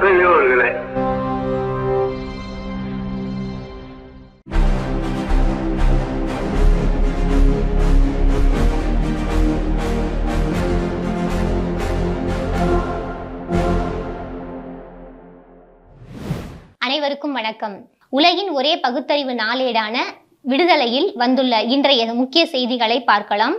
பெரியோர்களே. அனைவருக்கும் வணக்கம். உலகின் ஒரே பகுத்தறிவு நாளேடான விடுதலையில் வந்துள்ள இன்றைய முக்கிய செய்திகளை பார்க்கலாம்.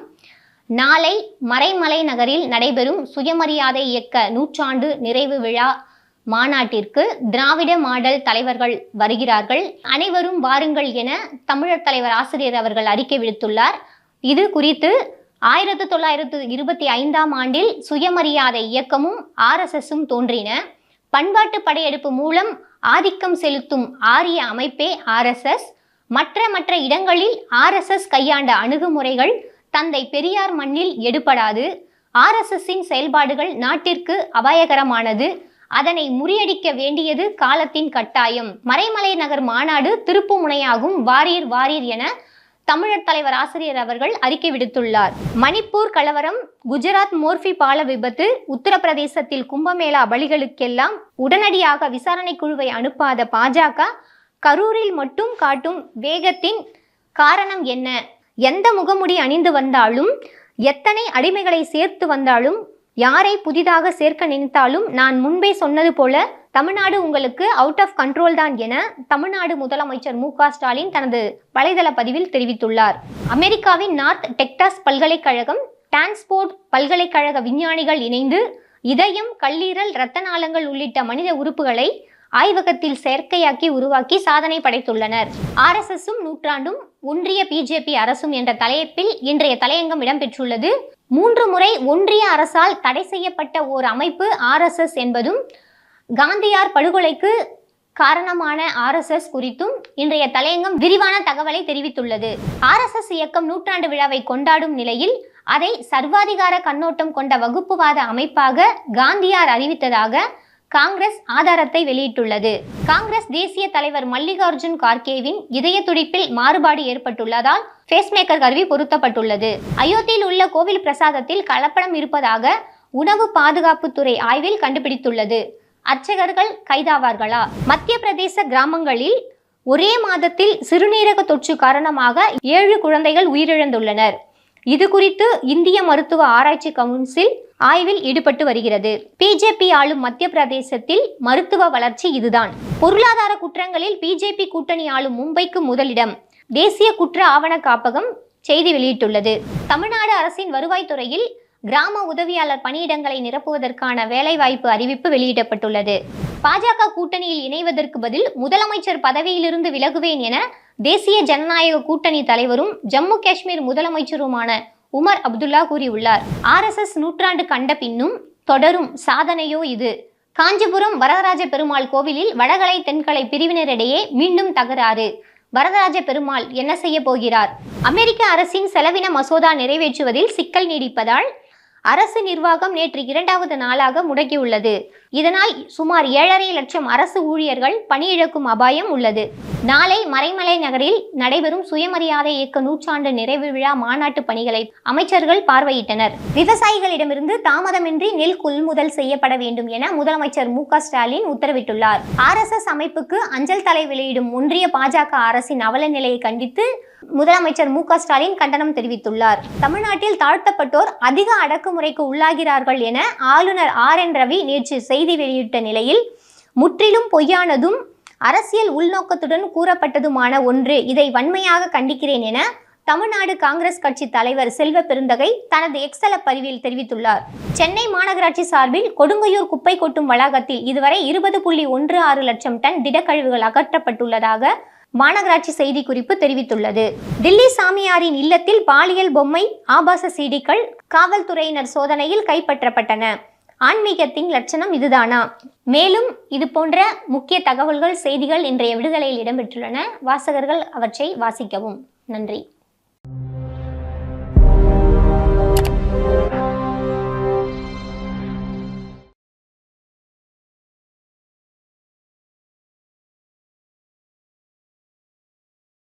நாளை மறைமலை நகரில் நடைபெறும் சுயமரியாதை இயக்க நூற்றாண்டு நிறைவு விழா மாநாட்டிற்கு திராவிட மாடல் தலைவர்கள் வருகிறார்கள். அனைவரும் வாருங்கள் என தமிழர் தலைவர் ஆசிரியர் அவர்கள் அறிக்கை விடுத்துள்ளார். இது குறித்து ஆயிரத்து தொள்ளாயிரத்து இருபத்தி ஐந்தாம் ஆண்டில் சுயமரியாதை இயக்கமும் ஆர்எஸ்எஸும் தோன்றின. பண்பாட்டு படையெடுப்பு மூலம் ஆதிக்கம் செலுத்தும் ஆரிய அமைப்பே ஆர்எஸ்எஸ் மற்ற மற்ற இடங்களில் ஆர்எஸ்எஸ் கையாண்ட அணுகுமுறைகள் தந்தை பெரியார் மண்ணில் எடுபடாது. ஆர்எஸ்எஸ்ஸின் செயல்பாடுகள் நாட்டிற்கு அபாயகரமானது. அதனை முறியடிக்க வேண்டியது காலத்தின் கட்டாயம். மறைமலை நகர் மாநாடு திருப்பு முனையாகும் வாரீர் வாரீர் என தமிழர் தலைவர் ஆசிரியர் அவர்கள் அறிக்கை விடுத்துள்ளார். மணிப்பூர் கலவரம் குஜராத் மோர்பி பால விபத்து உத்தரப்பிரதேசத்தில் கும்பமேளா பலிகளுக்கெல்லாம் உடனடியாக விசாரணை குழுவை அனுப்பாத பாஜக கரூரில் மட்டும் காட்டும் வேகத்தின் காரணம் என்ன? எந்த முகமுடி அணிந்து வந்தாலும் எத்தனை அடிமைகளை சேர்த்து வந்தாலும் யாரை புதிதாக சேர்க்க நினைத்தாலும் நான் முன்பே சொன்னது போல தமிழ்நாடு உங்களுக்கு அவுட் ஆஃப் கண்ட்ரோல் தான் என தமிழ்நாடு முதலமைச்சர் மு ஸ்டாலின் தனது வலைதள பதிவில் தெரிவித்துள்ளார். அமெரிக்காவின் நார்த் டெக்டாஸ் பல்கலைக்கழகம் டான்ஸ்போர்ட் பல்கலைக்கழக விஞ்ஞானிகள் இணைந்து இதயம் கல்லீரல் இரத்த நாளங்கள் உள்ளிட்ட மனித உறுப்புகளை ஆய்வகத்தில் செயற்கையாக்கி உருவாக்கி சாதனை படைத்துள்ளனர். ஆர்எஸ்எஸும் நூற்றாண்டும் ஒன்றிய பிஜேபி அரசும் என்ற தலைப்பில் இன்றைய தலையங்கம் இடம்பெற்றுள்ளது. மூன்று முறை ஒன்றிய அரசால் தடை செய்யப்பட்ட ஓர் அமைப்பு ஆர்எஸ்எஸ் என்பதும் காந்தியார் படுகொலைக்கு காரணமான ஆர்எஸ்எஸ் குறித்தும் இன்றைய தலையங்கம் விரிவான தகவலை தெரிவித்துள்ளது. ஆர்எஸ்எஸ் இயக்கம் நூற்றாண்டு விழாவை கொண்டாடும் நிலையில் அதை சர்வாதிகார கண்ணோட்டம் கொண்ட வகுப்புவாத அமைப்பாக காந்தியார் அறிவித்ததாக காங்கிரஸ் ஆதாரத்தை வெளியிட்டுள்ளது. காங்கிரஸ் தேசிய தலைவர் மல்லிகார்ஜுன் கார்கேவின் இதய துடிப்பில் மாறுபாடு ஏற்பட்டுள்ளதால் பேஸ்மேக்கர் கருவி பொருத்தப்பட்டுள்ளது. அயோத்தியில் உள்ள கோவில் பிரசாதத்தில் கலப்படம் இருப்பதாக உணவு பாதுகாப்புத்துறை ஆய்வில் கண்டுபிடித்துள்ளது. அர்ச்சகர்கள் கைதாவார்களா? மத்திய பிரதேச கிராமங்களில் ஒரே மாதத்தில் சிறுநீரக தொற்று காரணமாக ஏழு குழந்தைகள் உயிரிழந்துள்ளனர். இது குறித்து இந்திய மருத்துவ ஆராய்ச்சி கவுன்சில் ஆய்வில் ஈடுபட்டு வருகிறது. பிஜேபி ஆளும் மத்திய பிரதேசத்தில் மருத்துவ வளர்ச்சி இதுதான். பொருளாதார குற்றங்களில் பிஜேபி கூட்டணி ஆளும் மும்பைக்கு முதலிடம். தேசிய குற்ற ஆவண காப்பகம் செய்தி வெளியிட்டுள்ளது. தமிழ்நாடு அரசின் வருவாய்த்துறையில் கிராம உதவியாளர் பணியிடங்களை நிரப்புவதற்கான வேலைவாய்ப்பு அறிவிப்பு வெளியிடப்பட்டுள்ளது. பாஜக கூட்டணியில் இணைவதற்கு பதில் முதலமைச்சர் பதவியிலிருந்து விலகுவேன் என தேசிய ஜனநாயக கூட்டணி தலைவரும் ஜம்மு காஷ்மீர் முதலமைச்சருமான உமர் அப்துல்லா கூறியுள்ளார். ஆர்எஸ்எஸ் நூற்றாண்டு கண்ட பின்னும் தொடரும் சாதனையோ இது. காஞ்சிபுரம் வரதராஜ பெருமாள் கோவிலில் வடகலை தென்கலை பிரிவினரிடையே மீண்டும் தகராறு. வரதராஜ பெருமாள் என்ன செய்ய போகிறார்? அமெரிக்க அரசின் செலவின மசோதா நிறைவேற்றுவதில் சிக்கல் நீடிப்பதால் அரசு நிர்வாகம் நேற்று இரண்டாவது நாளாக முடக்கியுள்ளது இதனால் சுமார் ஏழரை லட்சம் அரசு ஊழியர்கள் பணியிழக்கும் அபாயம் உள்ளது. நாளை மறைமலை நகரில் நடைபெறும் சுயமரியாதை இயக்க நூற்றாண்டு நிறைவு விழா மாநாட்டு பணிகளை அமைச்சர்கள் பார்வையிட்டனர். விவசாயிகளிடமிருந்து தாமதமின்றி நெல் கொள்முதல் செய்யப்பட வேண்டும் என முதலமைச்சர் மு ஸ்டாலின் உத்தரவிட்டுள்ளார். ஆர்எஸ்எஸ் அமைப்புக்கு அஞ்சல் தலை வெளியிடும் ஒன்றிய பாஜக அரசின் அவல நிலையை கண்டித்து முதலமைச்சர் மு ஸ்டாலின் கண்டனம் தெரிவித்துள்ளார். தமிழ்நாட்டில் தாழ்த்தப்பட்டோர் அதிக அடக்குமுறைக்கு உள்ளாகிறார்கள் என ஆளுநர் ஆர் என் ரவி நேற்று செய்தி செய்தி வெளியிட்ட நிலையில் முற்றிலும் பொய்யானதும் அரசியல் உள்நோக்கத்துடன் கூறப்பட்டதுமான ஒன்று இதை வன்மையாக கண்டிக்கிறேன் என தமிழ்நாடு காங்கிரஸ் கட்சி தலைவர் செல்வ பெருந்தகை தனது எக்ஸல பதிவில் தெரிவித்துள்ளார். சென்னை மாநகராட்சி சார்பில் கொடுங்கையூர் குப்பை கொட்டும் வளாகத்தில் இதுவரை இருபது புள்ளி ஒன்று ஆறு லட்சம் டன் திடக்கழிவுகள் அகற்றப்பட்டுள்ளதாக மாநகராட்சி செய்திக்குறிப்பு தெரிவித்துள்ளது. தில்லி சாமியாரின் இல்லத்தில் பாலியல் பொம்மை ஆபாச சீடிகள் காவல்துறையினர் சோதனையில் கைப்பற்றப்பட்டன. ஆன்மீகத்தின் லட்சணம் இதுதானா? மேலும் இது போன்ற முக்கிய தகவல்கள் செய்திகள் இன்றைய விடுதலையில் இடம்பெற்றுள்ளன. வாசகர்கள் அவற்றை வாசிக்கவும். நன்றி.